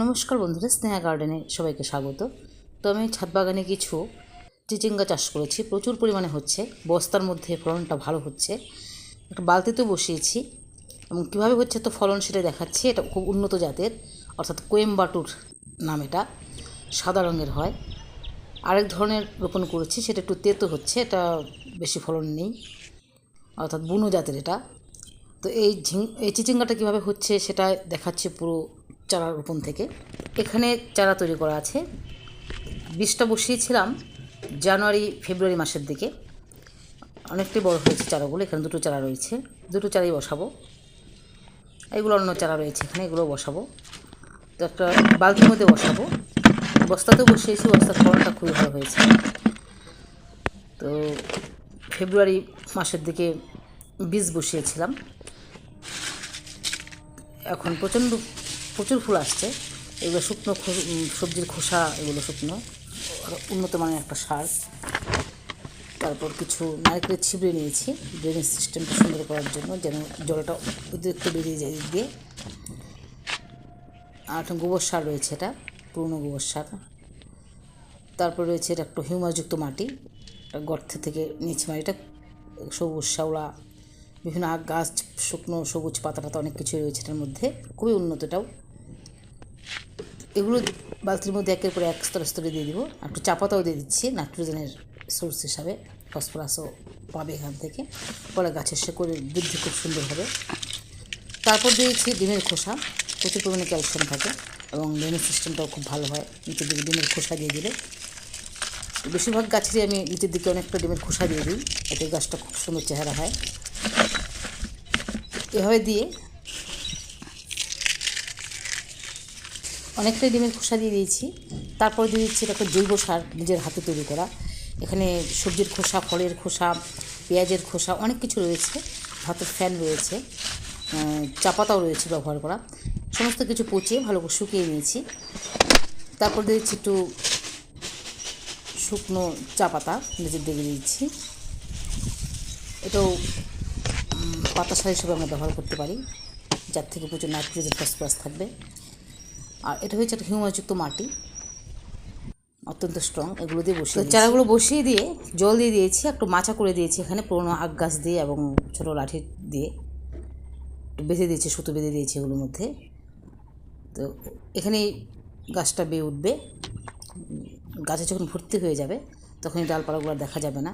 নমস্কার বন্ধুরা, স্নেহা গার্ডেনে সবাইকে স্বাগত। তো আমি ছাদ বাগানে কিছু চিচিঙ্গা চাষ করেছি, প্রচুর পরিমাণে হচ্ছে, বস্তার মধ্যে ফলনটা ভালো হচ্ছে। একটা বালতিতেও বসিয়েছি, এবং কীভাবে হচ্ছে তো ফলন সেটা দেখাচ্ছি, এটা খুব উন্নত জাতের, অর্থাৎ কোয়েম্বাটুর নাম এটা, সাদা রঙের হয়। আরেক ধরনের রোপণ করেছি, সেটা একটু তেতো হচ্ছে, এটা বেশি ফলন নেই, অর্থাৎ বুনো জাতের এটা। তো এই ঝিং, এই চিচিঙ্গাটা কীভাবে হচ্ছে সেটা দেখাচ্ছে পুরো চারা রোপণ থেকে। এখানে চারা তৈরি করা আছে। বীজটা বসিয়েছিলাম জানুয়ারি, ফেব্রুয়ারি মাসের দিকে। অনেকটাই বড় হয়েছে চারাগুলো, এখানে দুটো চারা রয়েছে। দুটো চারাই বসাবো। এগুলো অন্য চারা রয়েছে, এখানে এগুলো বসাবো। তো একটা বালতির মধ্যে বসাবো। বস্তাতেও বসিয়েছি, বস্তার ফলনটা খুবই ভালো হয়েছে। তো ফেব্রুয়ারি মাসের দিকে বীজ বসিয়েছিলাম। এখন প্রচণ্ড প্রচুর ফুল আসছে। এগুলো শুকনো সবজির খোসা, এগুলো শুকনো। উন্নত মানের একটা সার। তারপর কিছু নারকেলের ছিবড়ে নিয়েছি। ড্রেনেজ সিস্টেমটা সুন্দর করার জন্য যেন জলটা অতিরিক্ত বেরিয়ে যায় দিয়ে। আর একটা গোবর সার রয়েছে এটা, পুরনো গোবর সার। তারপর রয়েছে এটা একটু হিউমাসযুক্ত মাটি। গর্ত থেকে নিচে মাটিটা। সবুজ শ্যাওলা, বিভিন্ন গাছ, শুকনো সবুজ পাতা টাতা অনেক কিছুই রয়েছে এটার মধ্যে। খুবই উন্নত এটাও। এগুলো বালতির মধ্যে একের পর এক স্তরে স্তরে দিয়ে দিব। আর একটু চা পাতাও দিয়ে দিচ্ছি, নাইট্রোজেনের সোর্স হিসাবে ফসফরাসও পাবে এখান থেকে। ফলে গাছের শেকড়ের বৃদ্ধি খুব সুন্দর হবে। তারপর দিয়েছি ডিমের খোসা। প্রচুর পরিমাণে ক্যালসিয়াম থাকে এবং ডিমের সিস্টেমটাও খুব ভালো হয়। নিচের দিকে ডিমের খোসা দিয়ে দিলে। বেশিরভাগ গাছেরই আমি নিচের দিকে অনেকটা ডিমের খোসা দিয়ে দিই। এতে গাছটা খুব সুন্দর চেহারা হয়। এভাবে দিয়ে অনেকটাই ডিমের খোসা দিয়ে দিয়েছি। তারপর দিয়ে দিচ্ছি এটা জৈব সার নিজের হাতে তৈরি করা। এখানে সবজির খোসা, ফলের খোসা, পেঁয়াজের খোসা অনেক কিছু রয়েছে। ভাতের ফ্যান রয়েছে চা পাতাও রয়েছে ব্যবহার করা। সমস্ত কিছু পচিয়ে ভালো করে শুকিয়ে নিয়েছি। তারপর দিয়ে দিচ্ছি একটু শুকনো চা পাতা, নিজের দিকে দিচ্ছি। এটাও পাতা সার হিসেবে আমরা ব্যবহার করতে পারি। যার থেকে প্রচুর নাইট্রোজেন, ফসফরাস থাকবে। আর এটা হচ্ছে একটা হিউমাসযুক্ত মাটি। অত্যন্ত স্ট্রং এগুলো দিয়ে বসিয়ে চারাগুলো বসিয়ে দিয়ে জল দিয়ে দিয়েছি একটু মাচা করে দিয়েছি এখানে পুরোনো আগ গাছ দিয়ে এবং ছোটো লাঠি দিয়ে। একটু বেঁধে দিয়েছি সুতো বেঁধে দিয়েছি এগুলোর মধ্যে। তো এখানে গাছটা বেয়ে উঠবে। গাছে যখন ভর্তি হয়ে যাবে তখন এই ডালপালাগুলো দেখা যাবে না।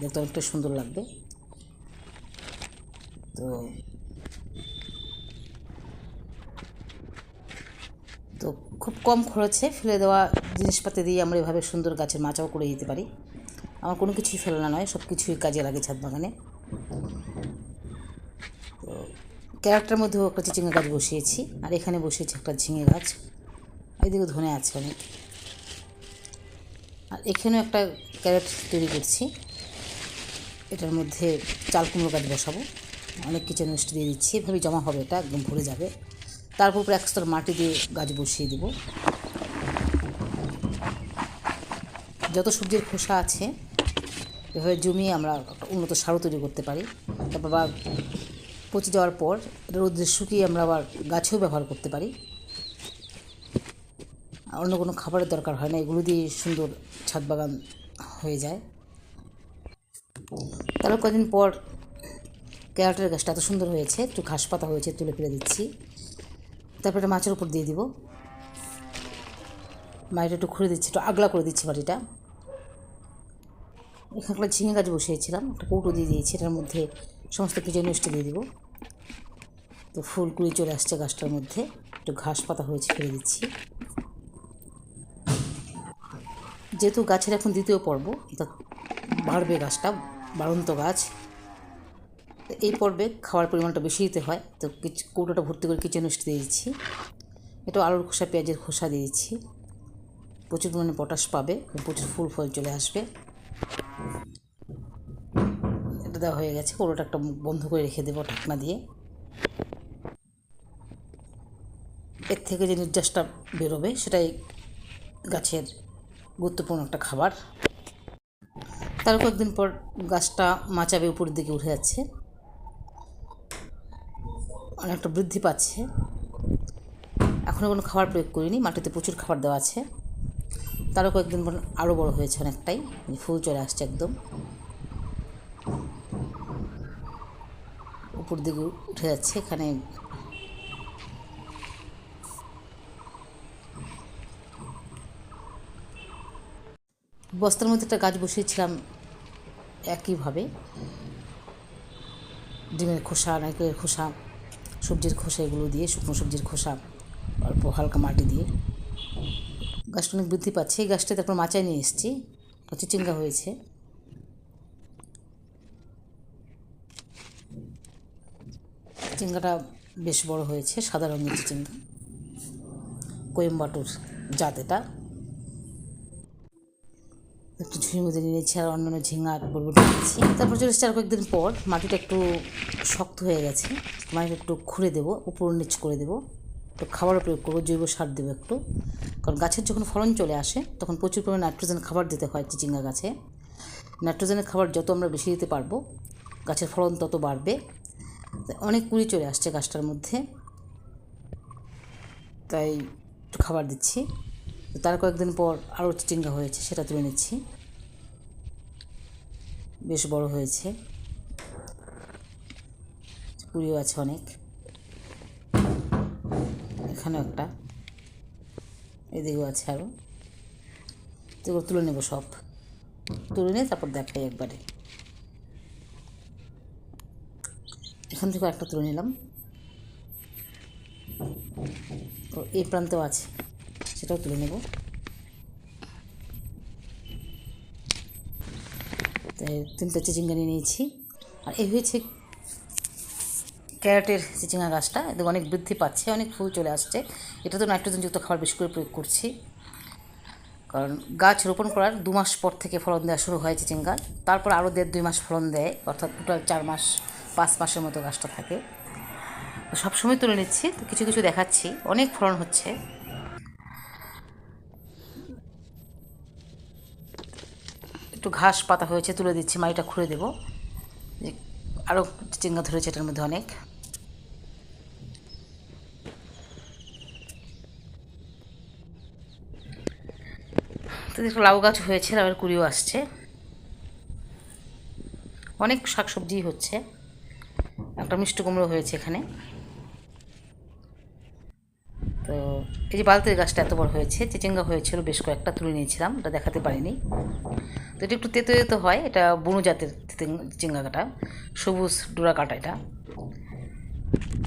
দেখতে অনেকটা সুন্দর লাগবে। তো তো খুব কম খরচে ফেলে দেওয়া জিনিসপাতি দিয়ে আমরা এভাবে সুন্দর গাছের মাচাও করে দিতে পারি। আমার কোনো কিছুই ফেলানো নয় সব কিছুই কাজে লাগে ছাদ বাগানে। তো ক্যারেক্টার মধ্যেও একটা চিচিঙ্গা গাছ বসিয়েছি, আর এখানে বসিয়েছি একটা ঝিঙে গাছ। এইদিকে ধনে আছে অনেক। আর এখানেও একটা ক্যারেট তৈরি করছি। এটার মধ্যে চাল কুমড়ো গাছ বসাবো। অনেক কিছু নষ্ট দিয়ে দিচ্ছি। এভাবে জমা হবে, এটা একদম ভরে যাবে। তারপর উপরে এক স্তর মাটি দিয়ে গাছ বসিয়ে দেব। যত সবজির খোসা আছে, এভাবে জমিয়ে আমরা উন্নত সারও তৈরি করতে পারি। তারপর আবার পচে যাওয়ার পর রোদ্রে শুকিয়ে আমরা আবার গাছেও ব্যবহার করতে পারি। অন্য কোনো খাবারের দরকার হয় না, এগুলো দিয়ে সুন্দর ছাদ বাগান হয়ে যায়। তারপর কদিন পর ক্যারেটের গাছটা এত সুন্দর হয়েছে, একটু ঘাস পাতা হয়েছে, তুলে ফেলে দিচ্ছি। তারপর এটা মাছের উপর দিয়ে দিব। মাটিটা একটু খুঁড়ে দিচ্ছি, একটু আগলা করে দিচ্ছি বাড়িটা এখানে একটা ঝিঙে গাছ বসিয়েছিলাম, একটা কৌটো দিয়ে দিয়েছি, এটার মধ্যে সমস্ত কিছু নষ্ট দিয়ে দিব। তো ফুল কুড়ি চলে আসছে গাছটার মধ্যে, একটু ঘাস পাতা হয়েছে ফেলে দিচ্ছি। যেহেতু গাছের এখন দ্বিতীয় পর্ব, তা বাড়বে গাছটা, বাড়ন্ত গাছ। এই পর্বে খাওয়ার পরিমাণটা বেশি দিতে হয়, তো কিছু কৌটোটা ভর্তি করে কিচেন নষ্ট দিয়ে দিচ্ছি। একটু আলুর খোসা, পেঁয়াজের খোসা দিয়ে দিচ্ছি। প্রচুর পরিমাণে পটাশ পাবে, প্রচুর ফুল ফল চলে আসবে। এটা দেওয়া হয়ে গেছে কৌটোটা একটা বন্ধ করে রেখে দেবো ঢাকনা দিয়ে। এর থেকে যে নির্যাসটা বেরোবে, সেটাই গাছের গুরুত্বপূর্ণ একটা খাবার। তার কয়েকদিন পর গাছটা মাচাবে, উপরের দিকে উঠে যাচ্ছে। অনেকটা বৃদ্ধি পাচ্ছে। এখনও কোনো খাবার প্রয়োগ করিনি, মাটিতে প্রচুর খাবার দেওয়া আছে। তারও কয়েকদিন পর আরও বড় হয়েছে অনেকটাই ফুল চলে আসছে একদম। উপর দিকে উঠে যাচ্ছে, এখানে বস্তার মধ্যে একটা গাছ বসিয়েছিলাম একইভাবে। ডিমের খোসা, নারকেলের খোসা। সবজির খোসা এগুলো দিয়ে, শুকনো সবজির খোসা, অল্প হালকা মাটি দিয়ে। গাছটা অনেক বৃদ্ধি পাচ্ছে। এই গাছটা তারপর মাচায় নিয়ে এসেছি। চিচিঙ্গা হয়েছে। চিচিঙ্গাটা বেশ বড় হয়েছে, সাদা রঙের চিচিঙ্গা কোয়েম্বাটুর জাত এটা। একটু ঝুঁড়ির মধ্যে নিয়েছি আর অন্যান্য ঝিঙা বরবটি নিয়েছি। তারপর চলে এসেছি আর কয়েকদিন পর, মাটিটা একটু শক্ত হয়ে গেছে। মাটিটা একটু খুঁড়ে দেবো, উপর নিচ করে দেবো। একটু খাবারও প্রয়োগ করব, জৈব সার দেবো একটু। কারণ গাছের যখন ফলন চলে আসে, তখন প্রচুর পরিমাণে নাইট্রোজেন খাবার দিতে হয় চিচিঙ্গা গাছে। নাইট্রোজেনের খাবার যত আমরা বেশি দিতে পারব, গাছের ফলন তত বাড়বে। অনেক কুড়ি চলে আসছে গাছটার মধ্যে। তাই একটু খাবার দিচ্ছি। তার কয়েকদিন পর আরও চিচিঙ্গা হয়েছে, সেটা তুলে নিচ্ছি। বেশ বড় হয়েছে। কুড়িও আছে অনেক। এখানেও একটা। এদিকেও আছে আরও। তো তুলে নেব সব। তুলে নিয়ে তারপর দেখাই একবারে। এখান থেকে একটা তুলে নিলাম। তো এই প্রান্তেও আছে। সেটাও তুলে নেব। তিনটা চিচিঙ্গা নিয়ে নিয়েছি। আর এই হয়েছে ক্যারেটের চিচিঙ্গা গাছটা। এদের অনেক বৃদ্ধি পাচ্ছে, অনেক ফুল চলে আসছে। এটা তো নাইট্রোজেনযুক্ত খাবার বেশি করে প্রয়োগ করছি। কারণ গাছ রোপণ করার দু মাস পর থেকে ফলন দেওয়া শুরু হয় চিচিঙ্গা। তারপর আরও দেড় দুই মাস ফলন দেয়, অর্থাৎ টোটাল চার মাস, পাঁচ মাসের মতো গাছটা থাকে। সবসময় তুলে নিচ্ছি, তো কিছু কিছু দেখাচ্ছি। অনেক ফলন হচ্ছে। একটু ঘাস পাতা হয়েছে, তুলে দিচ্ছি মাটিটা খুঁড়ে দেবো। আরও চিঙ্গা ধরেছে এটার মধ্যে অনেক। তো দেখো, লাউ গাছ হয়েছে, লাউয়ের কুড়িও আসছে। অনেক শাকসবজি হচ্ছে। একটা মিষ্টি কুমড়ো হয়েছে এখানে। তো এই যে বালতির গাছটা এত বড় হয়েছে, চিচিঙ্গা হয়েছিল, বেশ কয়েকটা তুলে নিয়েছিলাম, ওটা দেখাতে পারিনি। তো এটা একটু তেতো তেতো হয়, এটা বুনো জাতের চিচিঙ্গা কাটা, সবুজ ডোরা কাটা এটা।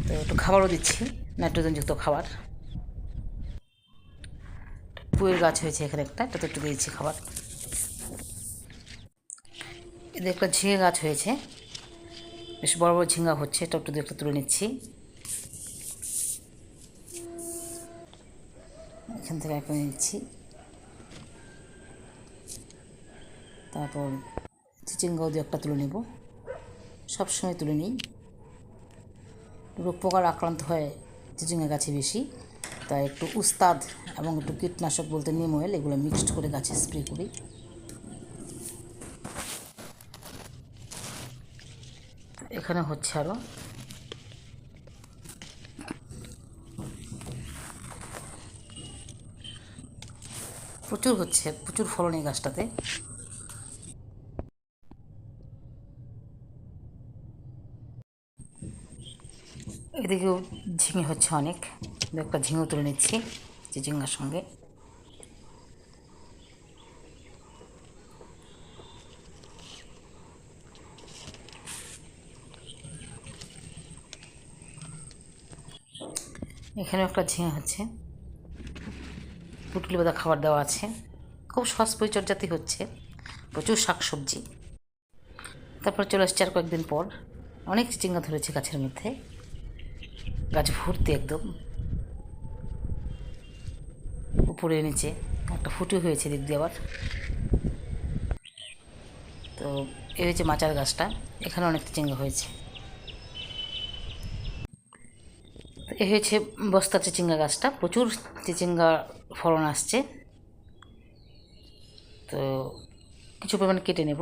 তো একটু খাবারও দিচ্ছি, নাইট্রোজেনযুক্ত খাবার। পুয়ের গাছ হয়েছে এখানে একটা, এটাতে একটু দিয়েছি খাবার। এদের একটা ঝিঙে গাছ হয়েছে, বেশ বড় বড় ঝিঙ্গা হচ্ছে এটা একটু একটু তুলে নিচ্ছি। এখান থেকে একটা নিচ্ছি। তারপর চিচিঙ্গাও দু একটা তুলে নেব। সবসময় তুলে নিই। রোগ পোকার আক্রান্ত হয় চিচিঙ্গা গাছে বেশি। তাই একটু উস্তাদ এবং একটু কীটনাশক বলতে নিম অয়েল এগুলো মিক্সড করে গাছে স্প্রে করি। এখানে হচ্ছে আরও প্রচুর হচ্ছে, প্রচুর ফলন এই গাছটাতে। এদিকেও ঝিঙে হচ্ছে অনেক। একটা ঝিঙে তুলে নিচ্ছি চিচিঙ্গার সঙ্গে। এখানেও একটা ঝিঙে হচ্ছে। পুটলি বাদা খাবার দেওয়া আছে। খুব সহজ পরিচর্যাতে হচ্ছে। প্রচুর শাকসবজি। তারপর চলে আসছে আর কয়েকদিন পর অনেক চিচিঙ্গা ধরেছে গাছের মধ্যে। গাছ ভর্তি একদম। উপরে নিচে একটা ফুটি হয়েছে দিক দিয়ে আবার। তো এ হয়েছে মাচার গাছটা। এখানে অনেক চিচিঙ্গা হয়েছে। এ হয়েছে বস্তা চিচিঙ্গা গাছটা, প্রচুর চিচিঙ্গা ফলন আসছে। তো কিছু পরিমাণে কেটে নেব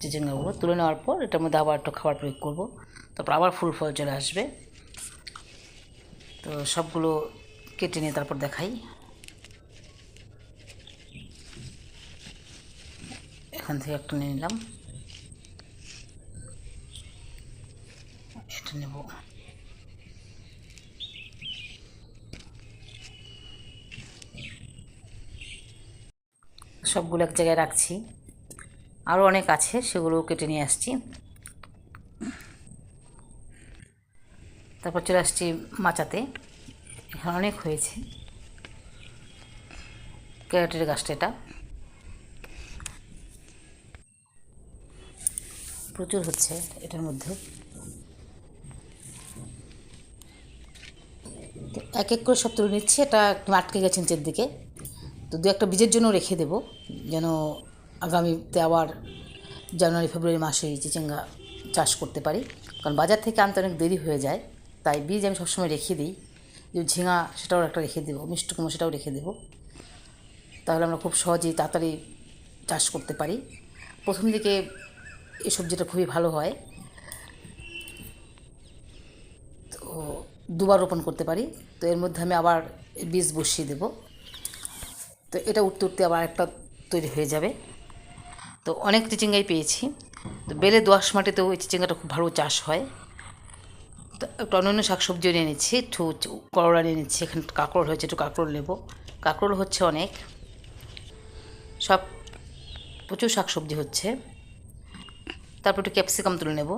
চিচিঙ্গাগুলো তুলে নেওয়ার পর এটার মধ্যে আবার একটু খাবার প্রয়োগ করব। তারপর আবার ফুল ফল চলে আসবে। তো সবগুলো কেটে নিয়ে তারপর দেখাই। এখান থেকে একটা নিয়ে নিলাম। এটা নেব। সবগুলো এক জায়গায় রাখছি। আরও অনেক আছে সেগুলো কেটে নিয়ে আসছি। তারপর চলে আসছি মাচাতে। এখানে অনেক হয়েছে। ক্যারেটের গাছটা এটা। প্রচুর হচ্ছে এটার মধ্যে। এক এক করে সব তুলে নিচ্ছি, এটা একটু আটকে গেছে নিচের দিকে। তো দু একটা বীজের জন্য রেখে দেবো, যেন আগামীতে আবার জানুয়ারি, ফেব্রুয়ারি মাসে চিচিঙ্গা চাষ করতে পারি। কারণ বাজার থেকে আনতে অনেক দেরি হয়ে যায়, তাই বীজ আমি সবসময় রেখে দিই। যে ঝিঙা সেটাও একটা রেখে দেবো, মিষ্টি কুমড়ো সেটাও রেখে দেবো। তাহলে আমরা খুব সহজেই তাড়াতাড়ি চাষ করতে পারি। প্রথম দিকে এই সবজিটা খুবই ভালো হয়, তো দুবার রোপণ করতে পারি। তো এর মধ্যে আমি আবার বীজ বসিয়ে দেবো। তো এটা উঠতে উঠতে আবার একটা তৈরি হয়ে যাবে। তো অনেক চিচিঙ্গাই পেয়েছি। তো বেলে দোয়াশ মাটিতেও ওই চিচিঙ্গাটা খুব ভালো চাষ হয়। তো একটু অন্যান্য শাকসবজিও নিয়ে নিচ্ছি একটু করলা নিয়ে নিচ্ছি এখানে কাঁকড় হয়েছে, একটু কাঁকড় নেব। কাঁকড় হচ্ছে অনেক। সব প্রচুর শাকসবজি হচ্ছে। তারপর একটু ক্যাপসিকাম তুলে নেব।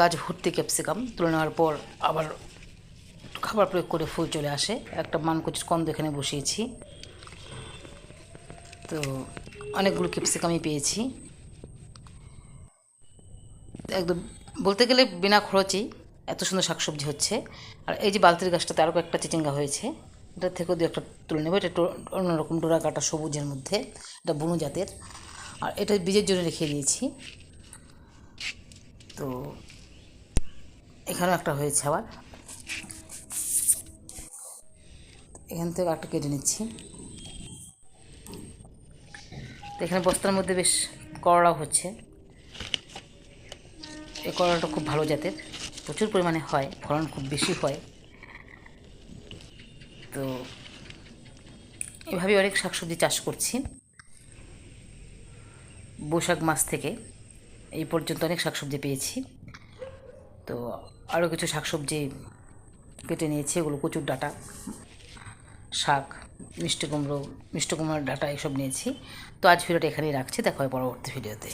গাছ ভর্তি ক্যাপসিকাম তুলে নেওয়ার পর আবার খাবার প্রয়োগ করে ফুল চলে আসে। একটা মানকচির কন্দ এখানে বসিয়েছি। তো অনেকগুলো ক্যাপসিকামই পেয়েছি। একদম বলতে গেলে বিনা খরচেই এত সুন্দর শাকসবজি হচ্ছে। আর এই যে বালতির গাছটাতে আরও একটা চিচিঙ্গা হয়েছে। এটা থেকেও দু একটা তুলে নেব। এটা অন্যরকম ডোরা কাটা সবুজের মধ্যে। এটা বুনো জাতের। আর এটা বীজের জন্য রেখে দিয়েছি। তো এখানেও একটা হয়েছে আবার। এখান থেকে একটা কেটে নিচ্ছি। এখানে বস্তার মধ্যে বেশ করলা হচ্ছে। এই করলাটা খুব ভালো জাতের। প্রচুর পরিমাণে হয়, ফলন খুব বেশি হয়। তো এভাবে অনেক শাকসবজি চাষ করছি। বৈশাখ মাস থেকে এই পর্যন্ত অনেক শাকসবজি পেয়েছি। তো আরও কিছু শাকসবজি কেটে নিয়েছি, এগুলো কচুর ডাঁটা। শাক, মিষ্টি কুমড়ো, মিষ্টি কুমড়োর ডাটা এসব নিয়েছি। তো আজ ভিডিওটা এখানেই রাখছি, দেখা হয় পরবর্তী ভিডিওতে।